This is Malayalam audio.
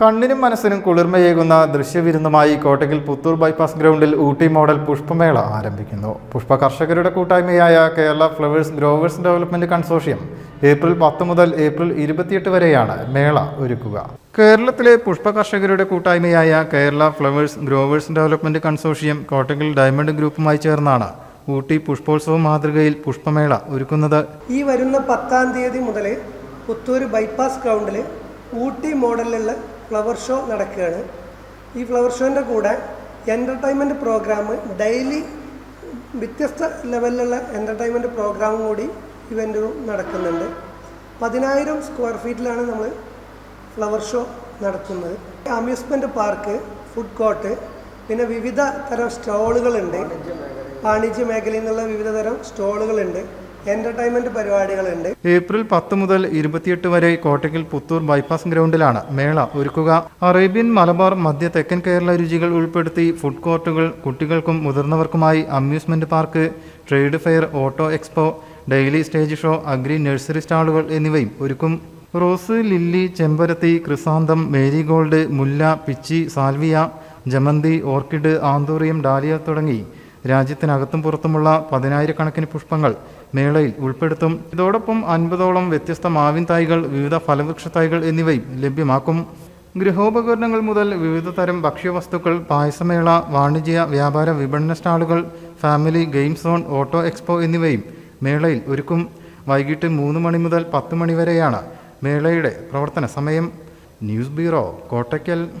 കണ്ണിനും മനസ്സിനും കുളിർമയേകുന്ന ദൃശ്യവിരുന്നുമായി കോട്ടയ്ക്കൽ പുത്തൂർ ബൈപ്പാസ് ഗ്രൗണ്ടിൽ ഊട്ടി മോഡൽ പുഷ്പമേള ആരംഭിക്കുന്നു. പുഷ്പ കർഷകരുടെ കൂട്ടായ്മയായ Kerala flowers growers development consortium April പത്ത് മുതൽ ഏപ്രിൽ ഇരുപത്തിയെട്ട് വരെയാണ് മേള ഒരുക്കുക. കേരളത്തിലെ പുഷ്പ കർഷകരുടെ കൂട്ടായ്മയായ Kerala flowers growers development consortium Kottakkal diamond ഗ്രൂപ്പുമായി ചേർന്നാണ് ഊട്ടി പുഷ്പോത്സവ മാതൃകയിൽ പുഷ്പമേള ഒരുക്കുന്നത്. ഈ വരുന്ന പത്താം തീയതി മുതൽ പുത്തൂർ ബൈപ്പാസ് ഗ്രൗണ്ടിൽ ഊട്ടി മോഡലിലുള്ള ഫ്ലവർ ഷോ നടക്കുകയാണ്. ഈ ഫ്ലവർ ഷോന്റെ കൂടെ എന്റർടൈൻമെന്റ് പ്രോഗ്രാം ഡെയിലി വ്യത്യസ്ത ലെവലിലുള്ള എന്റർടൈൻമെന്റ് പ്രോഗ്രാമും കൂടി ഇവന്റും നടക്കുന്നുണ്ട്. പതിനായിരം സ്ക്വയർ ഫീറ്റിലാണ് നമ്മൾ ഫ്ലവർ ഷോ നടത്തുന്നത്. അമ്യൂസ്മെന്റ് പാർക്ക് ഫുഡ് കോർട്ട് പിന്നെ വിവിധ തരം സ്റ്റോളുകളുണ്ട് വാണിജ്യ മേഖലയിൽ നിന്നുള്ള വിവിധ തരം സ്റ്റോളുകളുണ്ട് എന്റർടൈൻമെന്റ് പരിപാടികളുണ്ട്. ഏപ്രിൽ പത്ത് മുതൽ ഇരുപത്തിയെട്ട് വരെ കോട്ടയ്ക്കൽ പുത്തൂർ ബൈപ്പാസ് ഗ്രൗണ്ടിലാണ് മേള ഒരുക്കുക. അറേബ്യൻ മലബാർ മധ്യ തെക്കൻ കേരള രുചികൾ ഉൾപ്പെടുത്തി ഫുഡ് കോർട്ടുകൾ കുട്ടികൾക്കും മുതിർന്നവർക്കുമായി amusement park trade fair auto expo daily stage show agri nursery സ്റ്റാളുകൾ എന്നിവയും ഒരുക്കും. റോസ് ലില്ലി ചെമ്പരത്തി ക്രിസാന്തം മേരിഗോൾഡ് മുല്ല പിച്ചി സാൽവിയ ജമന്തി ഓർക്കിഡ് ആന്തൂറിയം ഡാലിയ തുടങ്ങി രാജ്യത്തിനകത്തും പുറത്തുമുള്ള പതിനായിരക്കണക്കിന് പുഷ്പങ്ങൾ മേളയിൽ ഉൾപ്പെടുത്തും. ഇതോടൊപ്പം അൻപതോളം വ്യത്യസ്ത മാവിൻ തൈകൾ വിവിധ ഫലവൃക്ഷ തൈകൾ എന്നിവയും ലഭ്യമാക്കും. ഗൃഹോപകരണങ്ങൾ മുതൽ വിവിധ തരം ഭക്ഷ്യവസ്തുക്കൾ പായസമേള വാണിജ്യ വ്യാപാര വിപണന സ്റ്റാളുകൾ family game zone auto expo എന്നിവയും മേളയിൽ ഒരുക്കും. വൈകിട്ട് മൂന്ന് മണി മുതൽ പത്ത് മണി വരെയാണ് മേളയുടെ പ്രവർത്തന സമയം. News bureau Kottakkal.